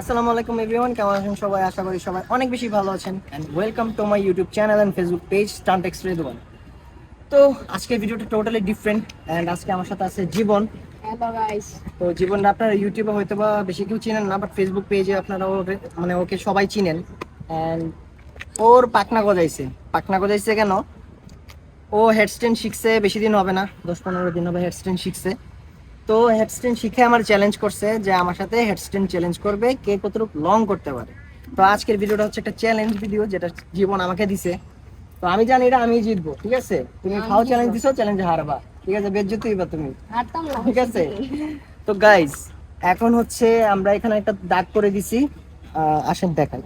আসসালামু আলাইকুম এভরিওয়ান কেমন আছেন সবাই? আশা করি সবাই অনেক বেশি ভালো আছেন। And welcome to my YouTube channel and Facebook page stunt express one তো আজকের ভিডিওটা টোটালি ডিফারেন্ট এন্ড আজকে আমার সাথে আছে জীবন। তো জীবন আপনারা ইউটিউবে হয়তো বা বেশি কেউ চিনেন না বাট ফেসবুক পেজে আপনারা ওকে মানে ওকে সবাই চিনেন। অ্যান্ড ওর পাকনা গজাইছে। পাকনা গজাইছে কেন? ও হেডস্টেন শিখছে বেশি দিন হবে না দশ পনেরো দিন হবে হেডস্টেন শিখছে। তো হেডস্টেন শিখে আমার চ্যালেঞ্জ করছে যে আমার সাথে হেডস্টেন চ্যালেঞ্জ করবে কে কতটুকু লং করতে পারে। তো আজকের ভিডিওটা হচ্ছে একটা চ্যালেঞ্জ ভিডিও যেটা জীবন আমাকে দিছে। তো আমি জানি এটা আমি জিতবো ঠিক আছে? তুমি খাও চ্যালেঞ্জ দিছো চ্যালেঞ্জে হারবা। ঠিক আছে বেজ্জতি হইবা তুমি। ঠিক আছে? তো গাইজ এখন হচ্ছে আমরা এখানে একটা দাগ করে দিছি। আসেন দেখাই।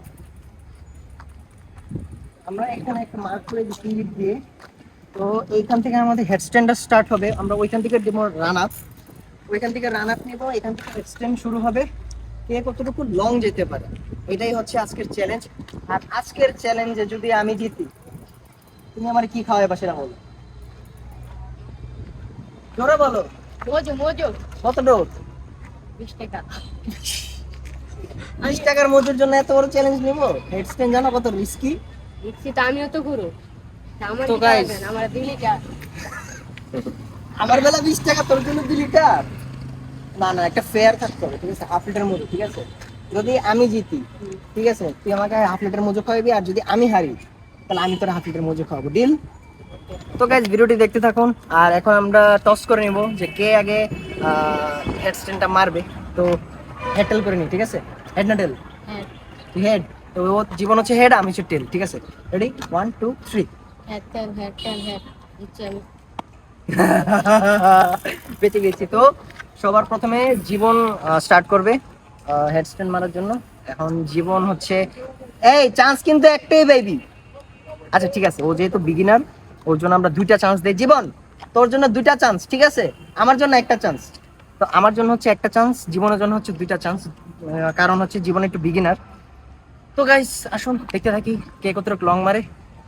আমরা এখানে একটা মার্ক করে দিছি দিয়ে। তো এইখান থেকে আমাদের হেডস্ট্যান্ডটা স্টার্ট হবে। আমরা ওইখান থেকে রান আপ ওইখান থেকে রান আপ নেব এখান থেকে হেডস্ট্যান্ড শুরু হবে। কে কতটুকু লং যেতে পারে এটাই হচ্ছে আজকের চ্যালেঞ্জ আর আজকের চ্যালেঞ্জে যদি আমি জিতি তুমি আমার কি খাওয়াবে সেটা বলো। জোরে বলো। Mojo Mojo. কত ডোজ বিশ টাকা। বিশ টাকার মজুর জন্য এত বড় চ্যালেঞ্জ নিব? হেডস্টেন জানো কত রিস্কি দেখছি তো আমিও তো ঘুরো আমার আমার আমার বেলা বিশ টাকা তোর জন্য দুই লিটার। না না একটা ফেয়ার থাকতে হবে ঠিক আছে? হাফ লিটার মজুর ঠিক আছে? যদি আমি জিতি ঠিক আছে? তুই আমাকে হাফ লিটার মজুর খাওয়াবি আর যদি আমি হারি তাহলে আমি তোর হাফ লিটার মজুর খাওয়াবো। ডিল তো গাইজ ভিডিওটি দেখতে থাকুন আর এখন আমরা টস করে নিব যে কে আগে হেডস্টেনটা মারবে। তো হেড টেল করে নি ঠিক আছে? হেড না টেল হেড তো ও জীবন হচ্ছে হেড আমি হচ্ছে টেল ঠিক আছে? রেডি ওয়ান টু থ্রি হ্যাঁ বেঁচে গেছি। তো সবার প্রথমে জীবন স্টার্ট করবে হেডস্ট্যান্ড মারার জন্য। এখন জীবন হচ্ছে, এই চান্স কিন্তু একটাই বেবি আচ্ছা ঠিক আছে, ও যেহেতু বিগিনার ওর জন্য আমরা দুইটা চান্স দেই। জীবন, তোর জন্য দুইটা চান্স ঠিক আছে? আমার জন্য একটা চান্স তো আমার জন্য হচ্ছে একটা চান্স জীবনের জন্য হচ্ছে দুইটা চান্স কারণ হচ্ছে জীবন একটু বিগিনার তো গাইস আসুন, দেখতে থাকি কে কতটুকু লং মারে।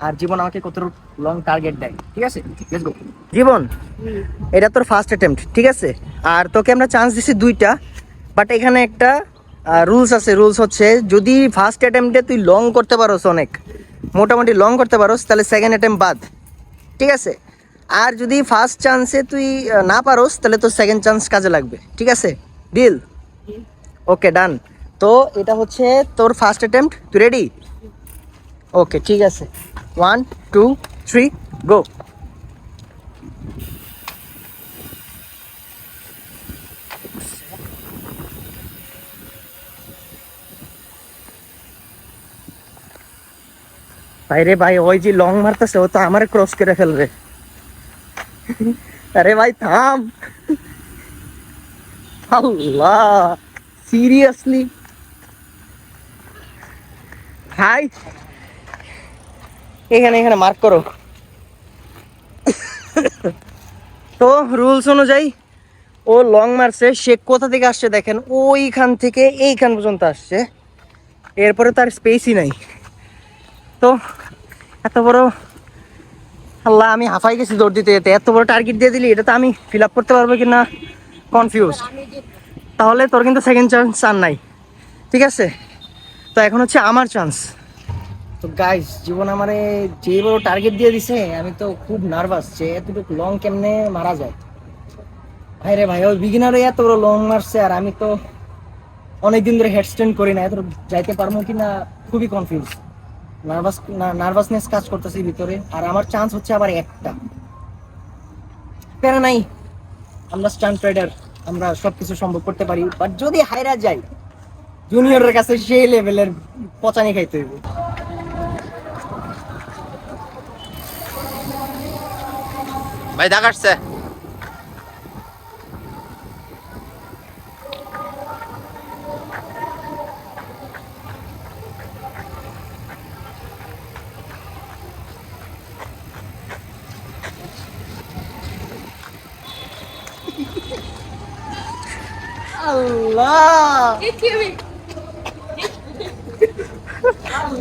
আর জীবন আমাকে কতটুকু লং টার্গেট দেয়, ঠিক আছে? লেটস গো জীবন, এটা তোর ফার্স্ট অ্যাটেম্প্ট ঠিক আছে? আর তোকে আমরা চান্স দিছি দুইটা বাট এখানে একটা রুলস আছে। রুলস হচ্ছে, যদি ফার্স্ট অ্যাটেম্পটে তুই লং করতে পারোস অনেক, মোটামুটি লং করতে পারোস, তাহলে সেকেন্ড অ্যাটেম্প বাদ, ঠিক আছে? আর যদি ফার্স্ট চান্সে তুই না পারোস, তাহলে তোর সেকেন্ড চান্স কাজে লাগবে, ঠিক আছে? ডিল ওকে ডান তো এটা হচ্ছে তোর ফার্স্ট অ্যাটেম্প্ট তুই রেডি ওকে ঠিক আছে। ওয়ান টু থ্রি গো ভাই রে ভাই ওই যে লং মারতেছে ও তো আমার ক্রস করে ফেলবে আরে ভাই থাম আল্লাহ সিরিয়াসলি ভাই এখানে এখানে মার্ক করো। তো রুলস অনুযায়ী, ও লং মারছে, সে কোথা থেকে আসছে দেখেন, ওইখান থেকে এইখান পর্যন্ত আসছে। এরপরে তার স্পেসই নাই। তো এত বড়, আল্লাহ, আমি হাফাই গেছি দৌড় দিতে যেতে এত বড় টার্গেট দিয়ে দিলি, এটা তো আমি ফিল আপ করতে পারব কি না কনফিউজ তাহলে তোর কিন্তু সেকেন্ড চান্স আর নাই। ঠিক আছে? তো এখন হচ্ছে আমার চান্স তো গাইস জীবন আমারে যে বড় টার্গেট দিয়ে দিছে, আমি তো খুব নার্ভাস যে এতটুকু লং কেমনে মারা যায়। ভাই রে ভাই, ওই বিগিনারে এত বড় লং মারছে আর আমি তো অনেকদিন ধরে হেডস্ট্যান্ড করি না এত যাইতে পারব কি না খুবই কনফিউজ নার্ভাস নার্ভাসনেস কাজ করতেছে ভিতরে, আর আমার চান্স হচ্ছে আবার একটা। প্যারা নাই, আমরা স্টান্ট রাইডার আমরা সবকিছু সম্ভব করতে পারি বাট যদি হাইরা যাই জুনিয়রের কাছে সেই লেভেলের পচানি খাইতে হইব। ভাই দাগ আসছে।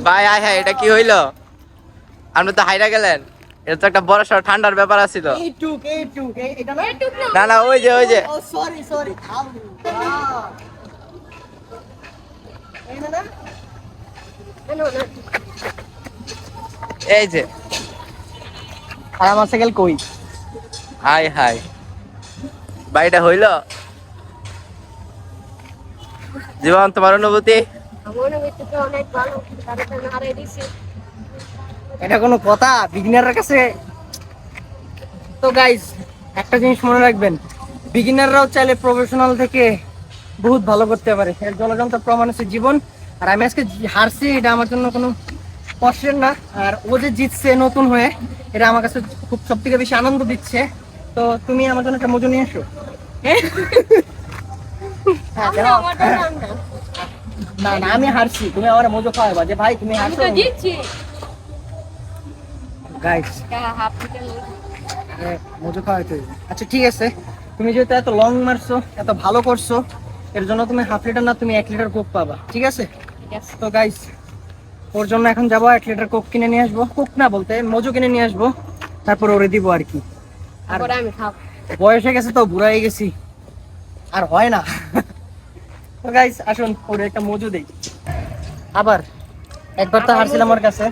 ভাই আয় হ্যাঁ এটা কি হইল? আপনি তো হাইরা গেলেন। এটা তো একটা বড় সড় ঠান্ডার ব্যাপার আছিল। না? না। না না ওই যে ওই যে। ও সরি সরি। এই যে। আর আমার সাইকেল কই? Hi hi. বাড়িটা হইল? জীবন তোমার অনুভূতি? অনুভূতি তো অনেক ভালো এটা কোনো কথা বিগিনারের কাছে তো গাইজ একটা জিনিস মনে রাখবেন বিগিনাররাও চাইলে প্রফেশনাল থেকে বহুত ভালো করতে পারে। এর জলযন্ত্র প্রমাণ হচ্ছে জীবন। আর আমি আজকে হারছি এটা আমার জন্য কোনো কষ্টের না। আর ও যে জিতছে নতুন হয়ে এটা আমার কাছে খুব সব থেকে বেশি আনন্দ দিচ্ছে। তো তুমি আমার জন্য একটা মজু নিয়ে এসো। হ্যাঁ? হ্যাঁ, না না আমি হারছি। তুমি আমার মজু খাওয়াবা। যে ভাই তুমি হারছো। জিতছি। হাফ লিটার মজু খাওয়াইতে আচ্ছা ঠিক আছে। তুমি যেহেতু এত লং মারছো এত ভালো করছ এর জন্য তুমি হাফ লিটার না তুমি এক লিটার কোক পাবা। ঠিক আছে? তো গাইস ওর জন্য এখন যাব এক লিটার কোক কিনে নিয়ে আসব। কোক না বলতে মজু কিনে নিয়ে আসব। তারপর ওরে দিব আর কি। আর বয়স হয়ে গেছে তো বুড়া হয়ে গেছি। আর হয় না। তো গাইস আসুন ওরে একটা মজু দেই। আবার একবার তো হারছিলাম আমার কাছে।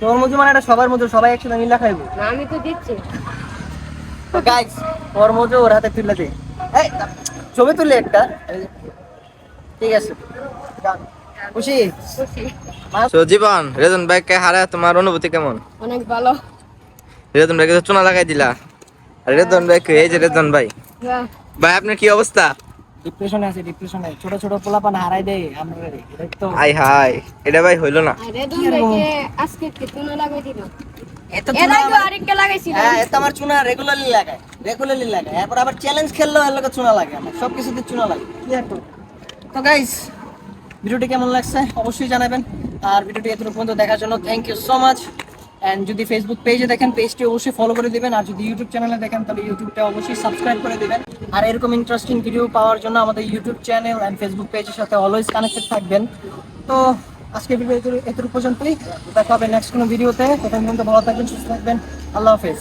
তোর মজু মানে এটা সবার মজু সবাই একসাথে মিলা খাইবো। না আমি তো তো গাইস ওর হাতে তুলে দে। এই ছবি তুলে একটা। ঠিক আছে। খুশি? খুশি। জীবন রেজন ভাইকে হারা তোমার অনুভূতি কেমন? অনেক ভালো। রেজন ভাইকে তো চুনা লাগাই দিলা। আর রেজন ভাই কে? এই যে রেজন ভাই। ভাই আপনার কি অবস্থা? ডিপ্রেশনে আছে ডিপ্রেশনে ছোট ছোট পোলাপান হারাই দেয় আমরা তো। আই হাই এটা ভাই হইল না। আর আজকে কেতনে লাগাই দিল? এত এর চুনা আগে আরেকটা লাগাইছিল। হ্যাঁ এত আমার চুনা রেগুলারলি লাগায় রেগুলারলি লাগায়। এরপর আবার চ্যালেঞ্জ খেললেও এর লোকে চুনা লাগে আমার। সব কিছুতে চুনা লাগে। কি আর তো গাইস ভিডিওটি কেমন লাগছে? অবশ্যই জানাবেন। আর ভিডিওটি এতটুকু পর্যন্ত দেখার জন্য thank you so much and যদি ফেসবুক পেজে দেখেন পেজটি অবশ্যই ফলো করে দিবেন। আর যদি ইউটিউব চ্যানেলে দেখেন তাহলে ইউটিউবটা অবশ্যই সাবস্ক্রাইব করে দিবেন। আর এরকম ইন্টারেস্টিং ভিডিও পাওয়ার জন্য আমাদের ইউটিউব চ্যানেল অ্যান্ড ফেসবুক পেজের সাথে অলওয়েজ কানেক্টেড থাকবেন। তো আজকে ভিডিও এতটুকু পর্যন্তই। দেখা হবে নেক্সট কোনো ভিডিওতে তখন পর্যন্ত ভালো থাকবেন, সুস্থ থাকবেন। আল্লাহ হাফেজ।